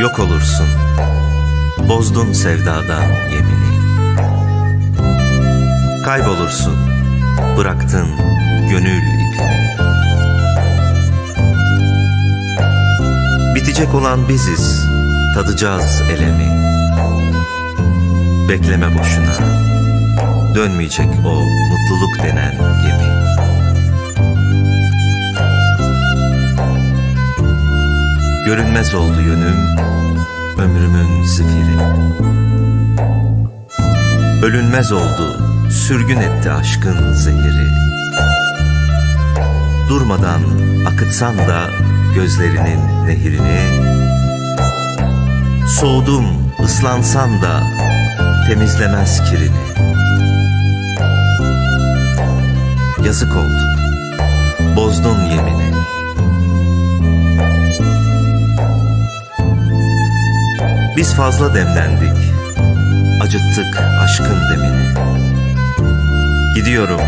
Yok olursun. Bozdun sevdadan yemini. Kaybolursun. Bıraktın gönül ipini. Bitecek olan biziz. Tadacağız elemi. Bekleme boşuna. Dönmeyecek o mutluluk denen gemi. Görünmez oldu yönüm, ömrümün zifiri. Ölünmez oldu, sürgün etti aşkın zehiri. Durmadan akıtsan da gözlerinin nehirini, Soğudum, ıslansan da temizlemez kirini. Yazık oldu, bozdun yemini. Biz fazla demlendik, acıttık aşkın demini. Gidiyorum,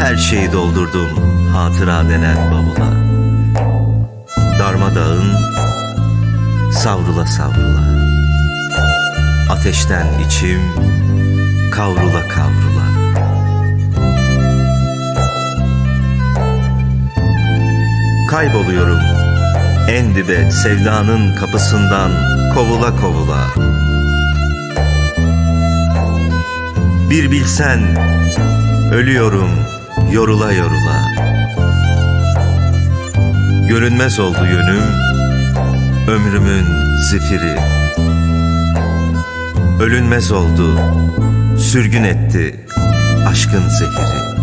her şeyi doldurdum hatıra denen bavula. Darmadağın, savrula savrula. Ateşten içim, kavrula kavrula. Kayboluyorum en dibe sevdanın kapısından kovula kovula. Bir bilsen ölüyorum yorula yorula. Görünmez oldu yönüm, ömrümün zifiri. Ölünmez oldu, sürgün etti aşkın zehiri.